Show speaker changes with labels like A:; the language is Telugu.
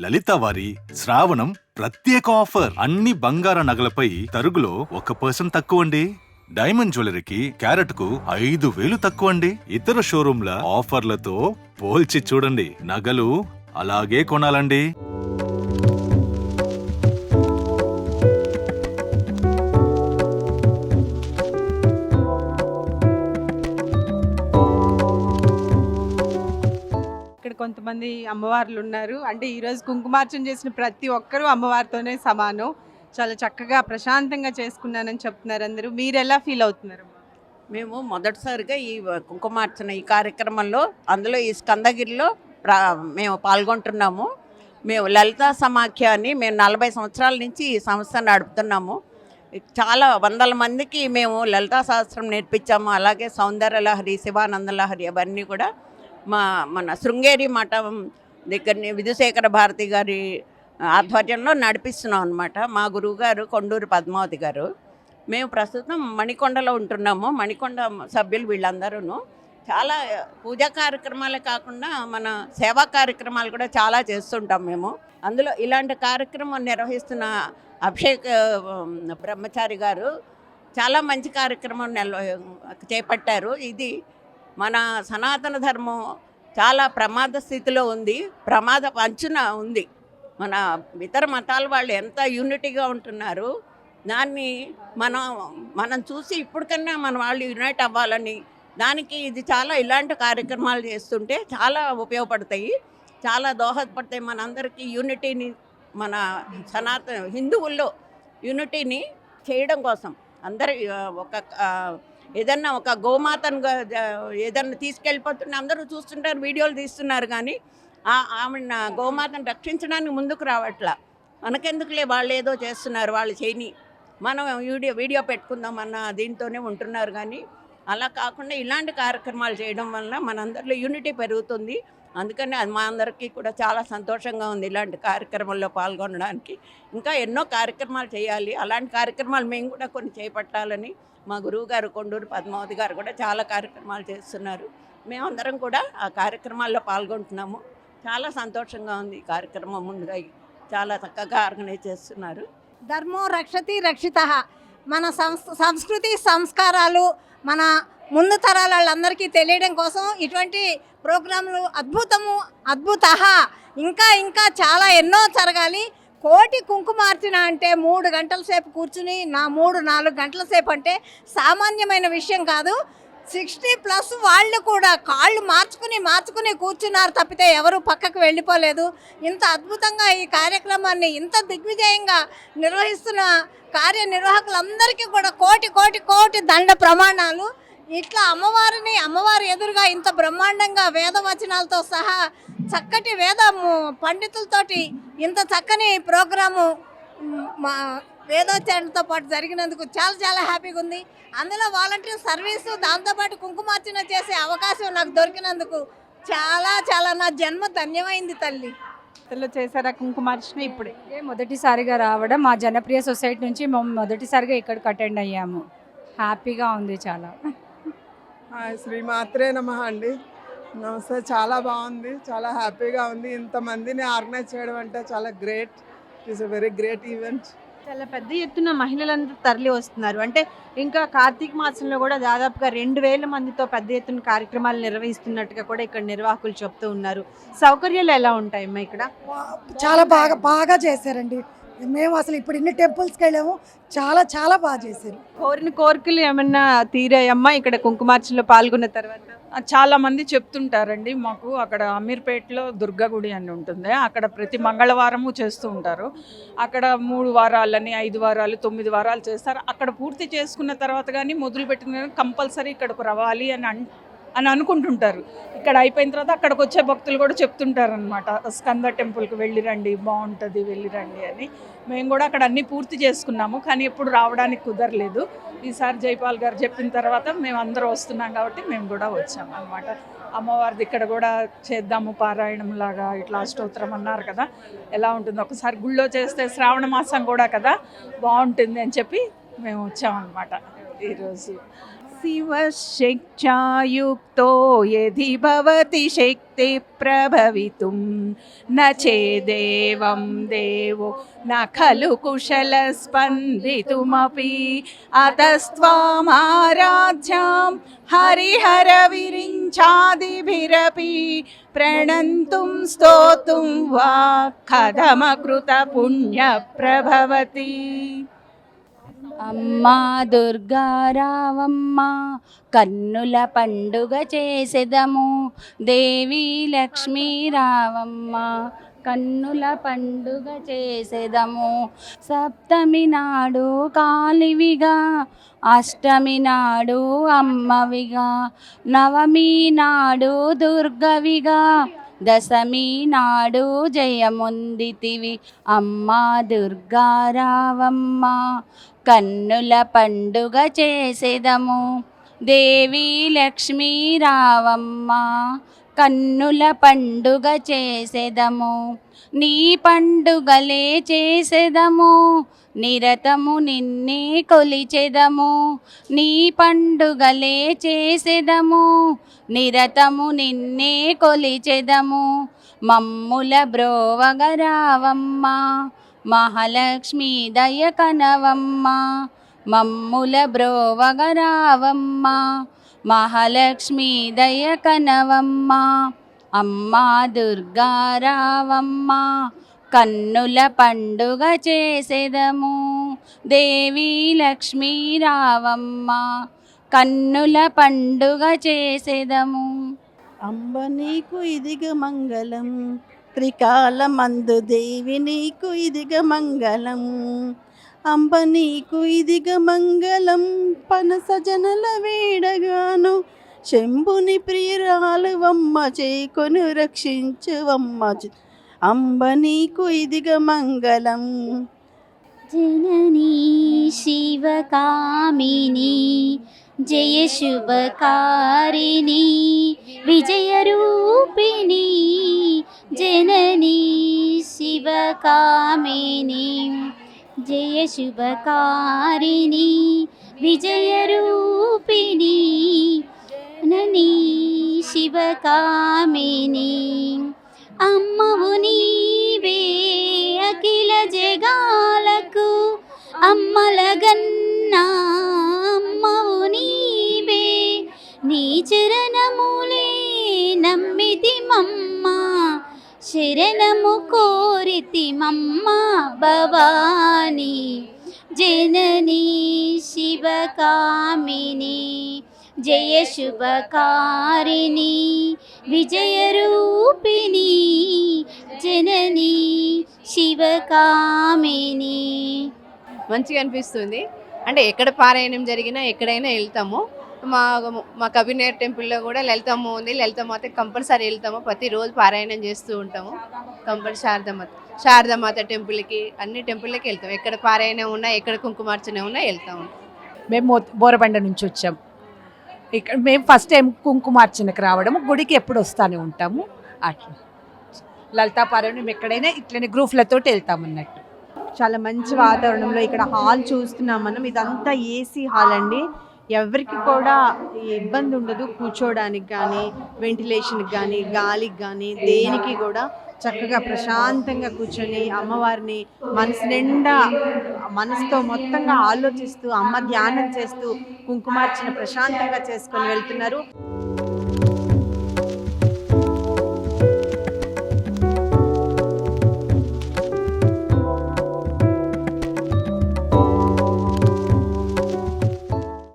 A: లలిత వారి శ్రావణం ప్రత్యేక ఆఫర్. అన్ని బంగార నగలపై తరుగులో ఒక పర్సెంట్ తక్కువ అండి డైమండ్ జ్యువెలరీకి క్యారెట్కు ఐదు వేలు తక్కువ అండి ఇతర షోరూంల ఆఫర్లతో పోల్చి చూడండి. నగలు అలాగే కొనాలండి.
B: కొంతమంది అమ్మవార్లు ఉన్నారు అంటే ఈరోజు కుంకుమార్చన చేసిన ప్రతి ఒక్కరూ అమ్మవారితోనే సమానం. చాలా చక్కగా ప్రశాంతంగా చేసుకున్నానని చెప్తున్నారు అందరూ. మీరు ఎలా ఫీల్ అవుతున్నారు?
C: మేము మొదటిసారిగా ఈ కుంకుమార్చన ఈ కార్యక్రమంలో అందులో ఈ స్కందగిరిలో ప్రా మేము పాల్గొంటున్నాము. మేము లలితా సమాఖ్య అని మేము నలభై సంవత్సరాల నుంచి ఈ సంస్థను నడుపుతున్నాము. చాలా వందల మందికి మేము లలితా శాస్త్రం నేర్పించాము. అలాగే సౌందర్య లహరి శివానంద లహరి అవన్నీ కూడా మా మన శృంగేరి మఠం దగ్గరని విధుశేఖర భారతి గారి ఆధ్వర్యంలో నడిపిస్తున్నాం అనమాట మా గురువుగారు కొండూరు పద్మావతి గారు. మేము ప్రస్తుతం మణికొండలో ఉంటున్నాము. మణికొండ సభ్యులు వీళ్ళందరూ చాలా పూజా కార్యక్రమాలే కాకుండా మన సేవా కార్యక్రమాలు కూడా చాలా చేస్తుంటాం మేము. అందులో ఇలాంటి కార్యక్రమం నిర్వహిస్తున్న అభిషేక్ బ్రహ్మచారి గారు చాలా మంచి కార్యక్రమం నెల చేపట్టారు. ఇది మన సనాతన ధర్మం చాలా ప్రమాద స్థితిలో ఉంది ప్రమాద అంచున ఉంది. మన ఇతర మతాల వాళ్ళు ఎంత యూనిటీగా ఉంటున్నారు దాన్ని మనం మనం చూసి ఇప్పటికన్నా మన వాళ్ళు యునైట్ అవ్వాలని దానికి ఇది చాలా ఇలాంటి కార్యక్రమాలు చేస్తుంటే చాలా ఉపయోగపడతాయి. చాలా దోహదపడతాయి మనందరికీ యూనిటీని మన సనాతన హిందువుల్లో యూనిటీని చేయడం కోసం. అందరి ఒక ఏదన్నా ఒక గోమాతను ఏదన్నా తీసుకెళ్ళిపోతున్న అందరూ చూస్తుంటారు వీడియోలు తీస్తున్నారు కానీ ఆమె గోమాతను రక్షించడానికి ముందుకు రావట్లా. మనకెందుకులే వాళ్ళు ఏదో చేస్తున్నారు వాళ్ళు చేయని. మనం వీడియో వీడియో పెట్టుకుందాం అన్న దీంతోనే ఉంటున్నారు కానీ అలా కాకుండా ఇలాంటి కార్యక్రమాలు చేయడం వల్ల మనందరిలో యూనిటీ పెరుగుతుంది. అందుకని అది మా అందరికీ కూడా చాలా సంతోషంగా ఉంది ఇలాంటి కార్యక్రమాల్లో పాల్గొనడానికి. ఇంకా ఎన్నో కార్యక్రమాలు చేయాలి. అలాంటి కార్యక్రమాలు మేము కూడా కొన్ని చేపట్టాలని మా గురువు గారు కొండూరు పద్మావతి గారు కూడా చాలా కార్యక్రమాలు చేస్తున్నారు. మేమందరం కూడా ఆ కార్యక్రమాల్లో పాల్గొంటున్నాము. చాలా సంతోషంగా ఉంది ఈ కార్యక్రమం ముందుగా చాలా చక్కగా ఆర్గనైజ్ చేస్తున్నారు.
D: ధర్మో రక్షతి రక్షిత. మన సంస్ సంస్కృతి సంస్కారాలు మన ముందు తరాల వాళ్ళందరికీ తెలియడం కోసం ఇటువంటి ప్రోగ్రాంలు అద్భుతము అద్భుత ఇంకా ఇంకా చాలా ఎన్నో జరగాలి. కోటి కుంకుమార్చన అంటే మూడు గంటల సేపు కూర్చుని నా మూడు నాలుగు గంటల సేపు అంటే సామాన్యమైన విషయం కాదు. సిక్స్టీ ప్లస్ వాళ్ళు కూడా కాళ్ళు మార్చుకుని మార్చుకుని కూర్చున్నారు తప్పితే ఎవరు పక్కకు వెళ్ళిపోలేదు. ఇంత అద్భుతంగా ఈ కార్యక్రమాన్ని ఇంత దిగ్విజయంగా నిర్వహిస్తున్న కార్యనిర్వాహకులందరికీ కూడా కోటి కోటి కోటి దండ ప్రమాణాలు. ఇట్లా అమ్మవారిని అమ్మవారి ఎదురుగా ఇంత బ్రహ్మాండంగా వేదవచనాలతో సహా చక్కటి వేద పండితులతోటి ఇంత చక్కని ప్రోగ్రాము మా వేదోచారణతో పాటు జరిగినందుకు చాలా చాలా హ్యాపీగా ఉంది. అందులో వాలంటీర్ సర్వీసు దాంతోపాటు కుంకుమార్చన చేసే అవకాశం నాకు దొరికినందుకు చాలా చాలా నా జన్మ ధన్యమైంది తల్లి.
B: ఇంతలో చేశారా కుంకుమార్చన? ఇప్పుడే.
E: మొదటిసారిగా రావడం మా జనప్రియ సొసైటీ నుంచి మేము మొదటిసారిగా ఇక్కడికి అటెండ్ అయ్యాము. హ్యాపీగా ఉంది చాలా.
F: హాయ్ శ్రీమాత్రే నమ అండి. నమస్తే చాలా బాగుంది చాలా హ్యాపీగా ఉంది. ఇంతమందిని ఆర్గనైజ్ చేయడం అంటే చాలా great. It's a very great event.
B: చాలా పెద్ద ఎత్తున మహిళలందరూ తరలి వస్తున్నారు. అంటే ఇంకా కార్తీక మాసంలో కూడా దాదాపుగా రెండు వేల మందితో పెద్ద ఎత్తున కార్యక్రమాలు నిర్వహిస్తున్నట్టుగా కూడా ఇక్కడ నిర్వాహకులు చెప్తూ ఉన్నారు. సౌకర్యాలు ఎలా ఉంటాయమ్మా ఇక్కడ?
G: చాలా బాగా బాగా చేశారండి. మేము అసలు ఇప్పుడు ఇన్ని టెంపుల్స్కి వెళ్ళాము చాలా చాలా బాగా చేశారు.
B: కోరిన కోరికలు ఏమన్నా తీరాయమ్మా? ఇక్కడ కుంకుమార్చనలో పాల్గొన్న తర్వాత?
H: చాలా మంది చెప్తుంటారండి మాకు అక్కడ అమీర్పేటలో దుర్గా గుడి అని ఉంటుంది. అక్కడ ప్రతి మంగళవారము చేస్తూ ఉంటారు. అక్కడ మూడు వారాలని ఐదు వారాలు తొమ్మిది వారాలు చేస్తారు. అక్కడ పూర్తి చేసుకున్న తర్వాత కానీ మొదలు పెట్టిన కంపల్సరీ ఇక్కడకు రావాలి అని అని అనుకుంటుంటారు. ఇక్కడ అయిపోయిన తర్వాత అక్కడికి వచ్చే భక్తులు కూడా చెప్తుంటారు అనమాట స్కంద టెంపుల్కి వెళ్ళిరండి బాగుంటుంది వెళ్ళిరండి అని. మేము కూడా అక్కడ అన్నీ పూర్తి చేసుకున్నాము కానీ ఎప్పుడు రావడానికి కుదరలేదు. ఈసారి జైపాల్ గారు చెప్పిన తర్వాత మేము అందరూ వస్తున్నాం కాబట్టి మేము కూడా వచ్చాము అనమాట అమ్మవారిది ఇక్కడ కూడా చేద్దాము పారాయణం లాగా ఇట్లా అష్టోత్తరం అన్నారు కదా ఎలా ఉంటుంది ఒకసారి గుళ్ళో చేస్తే శ్రావణ మాసం కూడా కదా బాగుంటుంది అని చెప్పి మేము వచ్చామన్నమాట ఈరోజు. शिवशिक्षायुक्तो यदि भवति शक्ति प्रभवितुं न चेदेवं देवो न खलु कुशलस्पन्दितुमपि अतस्त्वामाराध्यां हरिहरविरिञ्चादिभिरपि प्रणन्तुं स्तोतुं वा कथमकृतपुण्यप्रभवति
I: అమ్మా దుర్గారావమ్మ కన్నుల పండుగ చేసెదము. దేవి లక్ష్మీ రావమ్మ కన్నుల పండుగ చేసెదము. సప్తమి నాడు కాలివిగా అష్టమి నాడు అమ్మవిగా నవమి నాడు దుర్గవిగా దశమి నాడు జయముందితివి. అమ్మా దుర్గారావమ్మ కన్నుల పండుగ చేసేదము. దేవి లక్ష్మీ రావమ్మ కన్నుల పండుగ చేసెదము. నీ పండుగలే చేసెదము. నిరతము నిన్నే కొలిచెదము. నీ పండుగలే చేసెదము. నిరతము నిన్నే కొలిచెదము. మమ్ముల బ్రోవగరావమ్మ. మహాలక్ష్మి దయ కనవమ్మ. మమ్ముల బ్రోవగరావమ్మ. మహాలక్ష్మి దయ కనవమ్మ అమ్మా దుర్గారావమ్మ కన్నుల పండుగ చేసెదము. దేవి లక్ష్మీ రావమ్మ కన్నుల పండుగ చేసెదము.
J: అంబ నీకు ఇదిగ మంగళం త్రికాలమందు దేవి నీకు ఇదిగ మంగళం. అంబ నీకు ఇదిగ మంగళం పనస జనల వేడగాను శంభుని ప్రియురాలువమ్మ చేకొను రక్షించువమ్మ అంబ నీకు ఇదిగ మంగళం.
I: జననీ శివకామిని జయ శుభకారిణి విజయరూపిణి జననీ శివకామిని జయ శుభకారిణి విజయరూపిణి నని శివకామిని. అమ్మవు శరణము కోరితి మమ్మ భవాని జననీ శివకామిని జయ శుభకారిణి విజయరూపిణి జననీ శివకామిని
K: మంచిగా అనిపిస్తుంది. అంటే ఎక్కడ పారాయణం జరిగినా ఎక్కడైనా వెళ్తాము. మా మా కబీర్ టెంపుల్లో కూడా లలితమ్మ ఉంది. లలితమాత కంపల్సరీ వెళ్తాము. ప్రతిరోజు పారాయణం చేస్తూ ఉంటాము. కంపల్సరీ శారదమాత శారదమాత టెంపుల్కి అన్ని టెంపుల్కి వెళ్తాం. ఎక్కడ పారాయణం ఉన్నా ఎక్కడ కుంకుమార్చన ఉన్నా వెళ్తాము
L: మేము బోరబండ నుంచి వచ్చాం. ఇక్కడ మేము ఫస్ట్ టైం కుంకుమార్చనకు రావడము. గుడికి ఎప్పుడు వస్తూనే ఉంటాము. అట్లా. లలితా పారాయణం ఎక్కడైనా ఇట్లనే గ్రూప్లతో వెళ్తాం అన్నట్టు.
B: చాలా మంచి వాతావరణంలో ఇక్కడ హాల్ చూస్తున్నాం మనం. ఇదంతా ఏసీ హాల్ అండి. ఎవరికి కూడా ఇబ్బంది ఉండదు కూర్చోడానికి కానీ వెంటిలేషన్కి కానీ గాలికి కానీ దేనికి కూడా చక్కగా ప్రశాంతంగా కూర్చొని అమ్మవారిని మనసు నిండా మనసుతో మొత్తంగా ఆలోచిస్తూ అమ్మ ధ్యానం చేస్తూ కుంకుమార్చన ప్రశాంతంగా చేసుకొని వెళ్తున్నారు.